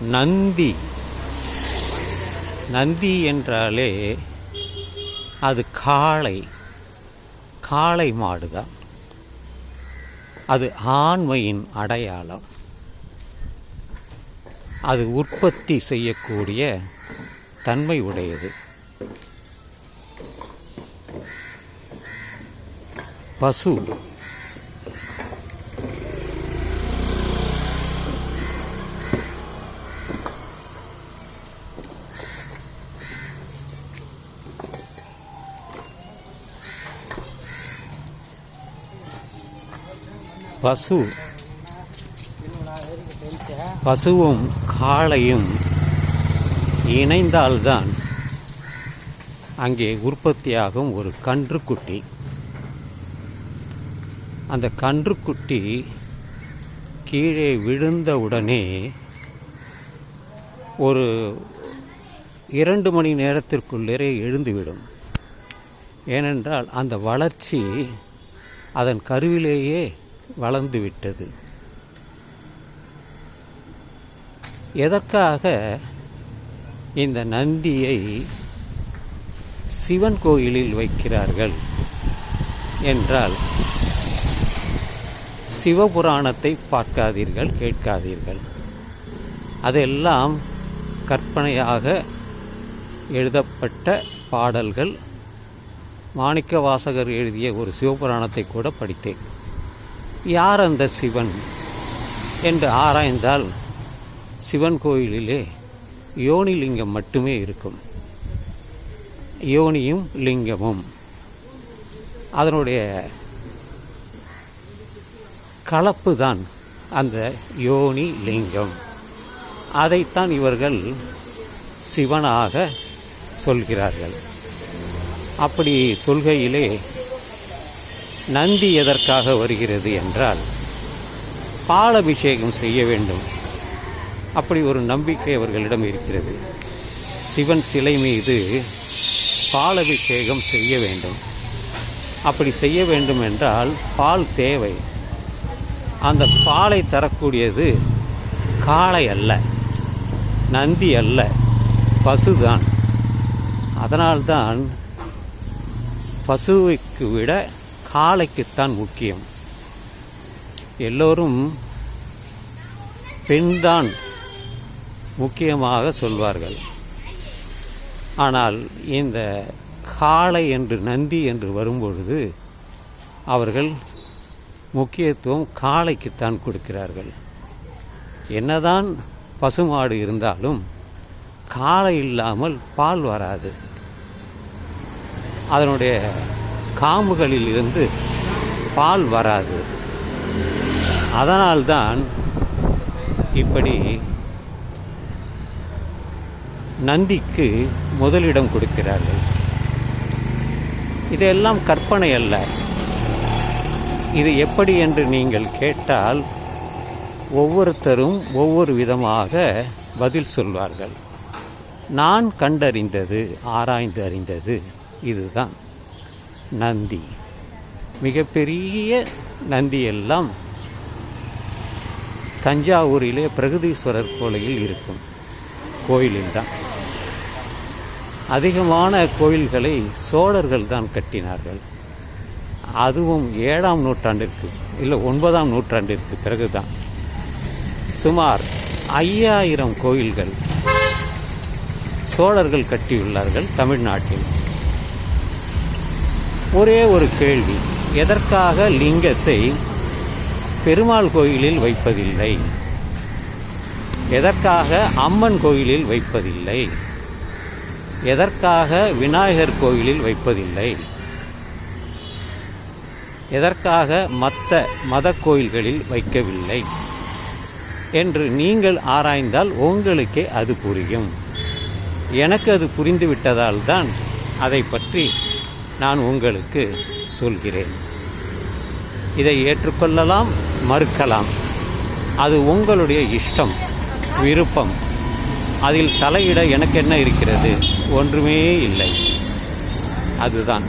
நந்தி. நந்தி என்றாலே அது காளை. காளை மாடுதான் அது ஆண்மையின் அடையாளம். அது உற்பத்தி செய்யக்கூடிய தன்மை உடையது. பசு. பசு. பசுவும் காளையும் இணைந்தால்தான் அங்கே உற்பத்தியாகும் ஒரு கன்றுக்குட்டி. அந்த கன்றுக்குட்டி கீழே விழுந்தவுடனே ஒரு இரண்டு மணி நேரத்திற்குள்ளே எழுந்துவிடும். ஏனென்றால் அந்த வளர்ச்சி அதன் கருவிலேயே வளர்ந்து விட்டது. எதற்காக இந்த நந்தியை சிவன் கோயிலில் வைக்கிறார்கள் என்றால் சிவபுராணத்தை பார்க்காதீர்கள் கேட்காதீர்கள். அதெல்லாம் கற்பனையாக எழுதப்பட்ட பாடல்கள். மாணிக்க வாசகர் எழுதிய ஒரு சிவபுராணத்தை கூட படித்தேன். யார் அந்த சிவன்? என்று ஆராய்ந்தால் சிவன் கோயிலிலே யோனி லிங்கம் மட்டுமே இருக்கும். யோனியும் லிங்கமும். அதனுடைய கலப்பு தான் அந்த யோனி லிங்கம். அதைத்தான் இவர்கள் சிவனாக சொல்கிறார்கள். அப்படி சொல்கையிலே நந்தி எதற்காக வருகிறது என்றால் பாலபிஷேகம் செய்ய வேண்டும். அப்படி ஒரு நம்பிக்கை அவர்களிடம் இருக்கிறது. சிவன் சிலை மீது பாலபிஷேகம் செய்ய வேண்டும். அப்படி செய்ய வேண்டும் என்றால் பால் தேவை. அந்த பாலை தரக்கூடியது காளை அல்ல நந்தி அல்ல பசுதான். அதனால்தான் பசுவுக்கு விட காளைக்குத்தான் முக்கியம். எல்லோரும் பெண்தான் முக்கியமாக சொல்வார்கள். ஆனால் இந்த காளை என்று நந்தி என்று வரும்பொழுது அவர்கள் முக்கியத்துவம் காளைக்குத்தான் கொடுக்கிறார்கள். என்னதான் பசுமாடு இருந்தாலும் காளை இல்லாமல் பால் வராது. அதனுடைய காம்புகளில் இருந்து பால் வராது. அதனால்தான் இப்படி நந்திக்கு முதலிடம் கொடுக்கிறார்கள். இதெல்லாம் கற்பனை அல்ல. இது எப்படி என்று நீங்கள் கேட்டால் ஒவ்வொருத்தரும் ஒவ்வொரு விதமாக பதில் சொல்வார்கள். நான் கண்டறிந்தது ஆராய்ந்து அறிந்தது இதுதான். நந்தி. மிகப்பெரிய நந்தி எல்லாம் தஞ்சாவூரிலே பிரகதீஸ்வரர் கோயிலில் இருக்கும் கோயிலில் தான். அதிகமான கோயில்களை சோழர்கள் தான் கட்டினார்கள். அதுவும் ஏழாம் நூற்றாண்டிற்கு இல்லை ஒன்பதாம் நூற்றாண்டிற்கு பிறகுதான். சுமார் ஐயாயிரம் கோயில்கள் சோழர்கள் கட்டியுள்ளார்கள் தமிழ்நாட்டில். ஒரே ஒரு கேள்வி. எதற்காக லிங்கத்தை பெருமாள் கோயிலில் வைப்பதில்லை? எதற்காக அம்மன் கோயிலில் வைப்பதில்லை? எதற்காக விநாயகர் கோயிலில் வைப்பதில்லை? எதற்காக மற்ற மத கோயில்களில் வைக்கவில்லை? என்று நீங்கள் ஆராய்ந்தால் உங்களுக்கே அது புரியும். எனக்கு அது புரிந்துவிட்டதால் தான் அதை பற்றி நான் உங்களுக்கு சொல்கிறேன். இதை ஏற்றுக்கொள்ளலாம் மறுக்கலாம். அது உங்களுடைய இஷ்டம் விருப்பம். அதில் தலையிட எனக்கு என்ன இருக்கிறது? ஒன்றுமே இல்லை. அதுதான்.